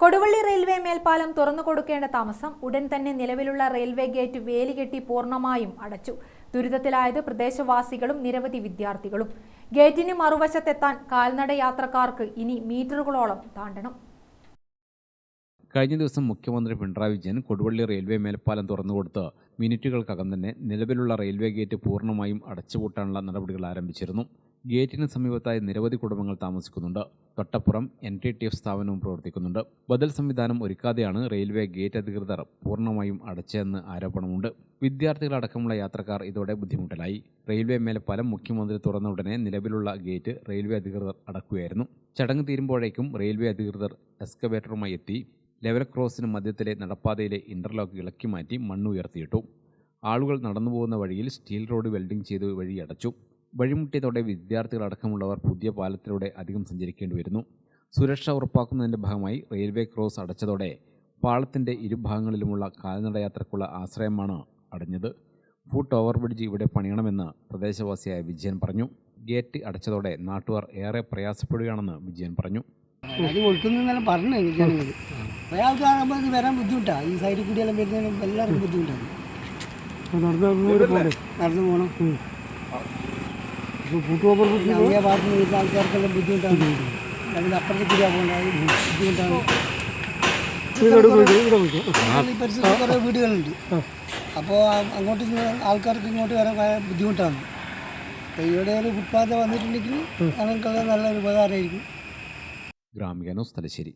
Koduvally railway മേൽപ്പാലം തുറന്നു കൊടുക്കേണ്ട താമസം ഉടൻ തന്നെ നിലവിലുള്ള റെയിൽവേ ഗേറ്റ് വേലികെട്ടി പൂർണമായും അടച്ചു. ദുരിതത്തിലായത് പ്രദേശവാസികളും നിരവധി വിദ്യാർത്ഥികളും. ഗേറ്റിന് മറുവശത്തെത്താൻ കാൽനട യാത്രക്കാർക്ക് ഇനി മീറ്ററുകളോളം താണ്ടണം. കഴിഞ്ഞ ദിവസം മുഖ്യമന്ത്രി പിണറായി വിജയൻ കൊടുവള്ളി റെയിൽവേ മേൽപ്പാലം തുറന്നുകൊടുത്ത് മിനിറ്റുകൾക്കകം തന്നെ നിലവിലുള്ള റെയിൽവേ ഗേറ്റ് പൂർണമായും അടച്ചുപൂട്ടാനുള്ള നടപടികൾ ആരംഭിച്ചിരുന്നു. ഗേറ്റിന് സമീപത്തായി നിരവധി കുടുംബങ്ങൾ താമസിക്കുന്നുണ്ട്. തൊട്ടപ്പുറം എൻ ടി ടി എഫ് സ്ഥാപനവും പ്രവർത്തിക്കുന്നുണ്ട്. ബദൽ സംവിധാനം ഒരുക്കാതെയാണ് റെയിൽവേ ഗേറ്റ് അധികൃതർ പൂർണമായും അടച്ചതെന്ന് ആരോപണമുണ്ട്. വിദ്യാർത്ഥികളടക്കമുള്ള യാത്രക്കാർ ഇതോടെ ബുദ്ധിമുട്ടിലായി. റെയിൽവേ മേൽപ്പാലം മുഖ്യമന്ത്രി തുറന്ന ഉടനെ നിലവിലുള്ള ഗേറ്റ് റെയിൽവേ അധികൃതർ അടക്കുകയായിരുന്നു. ചടങ്ങ് തീരുമ്പോഴേക്കും റെയിൽവേ അധികൃതർ എക്സ്കവേറ്ററുമായി എത്തി. ലെവൽ ക്രോസിന് മധ്യത്തിലെ നടപ്പാതയിലെ ഇന്റർലോക്ക് ഇളക്കി മാറ്റി മണ്ണുയർത്തിയിട്ടു ആളുകൾ നടന്നുപോകുന്ന വഴിയിൽ സ്റ്റീൽ റോഡ് വെൽഡിംഗ് ചെയ്ത് വഴി അടച്ചു വഴിമുട്ടിയതോടെ വിദ്യാർത്ഥികളടക്കമുള്ളവർ പുതിയ പാലത്തിലൂടെ അധികം സഞ്ചരിക്കേണ്ടി വരുന്നു. സുരക്ഷ ഉറപ്പാക്കുന്നതിന്റെ ഭാഗമായി റെയിൽവേ ക്രോസ് അടച്ചതോടെ പാളത്തിന്റെ ഇരുഭാഗങ്ങളിലുമുള്ള കാൽനടയാത്രക്കുള്ള ആശ്രയമാണ് അടഞ്ഞത്. ഫുട് ഓവർബ്രിഡ്ജ് ഇവിടെ പണിയണമെന്ന് പ്രദേശവാസിയായ വിജയൻ പറഞ്ഞു. ഗേറ്റ് അടച്ചതോടെ നാട്ടുകാർ ഏറെ പ്രയാസപ്പെടുകയാണെന്ന് വിജയൻ പറഞ്ഞു. അത് കൊടുക്കുന്നെല്ലാം പറഞ്ഞു ഇത് വരാൻ ബുദ്ധിമുട്ടാണ് ഈ സൈഡിൽ കൂടി എല്ലാം വരുന്നതിന് എല്ലാവർക്കും ബുദ്ധിമുട്ടാണ്. നടന്നു പോകണം ഭാഗത്ത് നിന്ന് വരുന്ന ആൾക്കാർക്കെല്ലാം ബുദ്ധിമുട്ടാണ് അതിന് അപ്പുറത്തേക്ക് കൂടിയാ പോകേണ്ട അത് ബുദ്ധിമുട്ടാണ് ഈ പരിസരത്ത് കുറേ വീടുകളുണ്ട്. അപ്പോൾ അങ്ങോട്ട് ആൾക്കാർക്ക് ഇങ്ങോട്ട് വരാൻ ഭയ ബുദ്ധിമുട്ടാണ്. അപ്പോൾ ഇവിടെ ഒരു ഫുട്പാത്ത് വന്നിട്ടുണ്ടെങ്കിൽ ഞങ്ങൾക്കുള്ള നല്ലൊരു ഉപകാരമായിരിക്കും. ഗ്രാമീണ തലശ്ശേരി.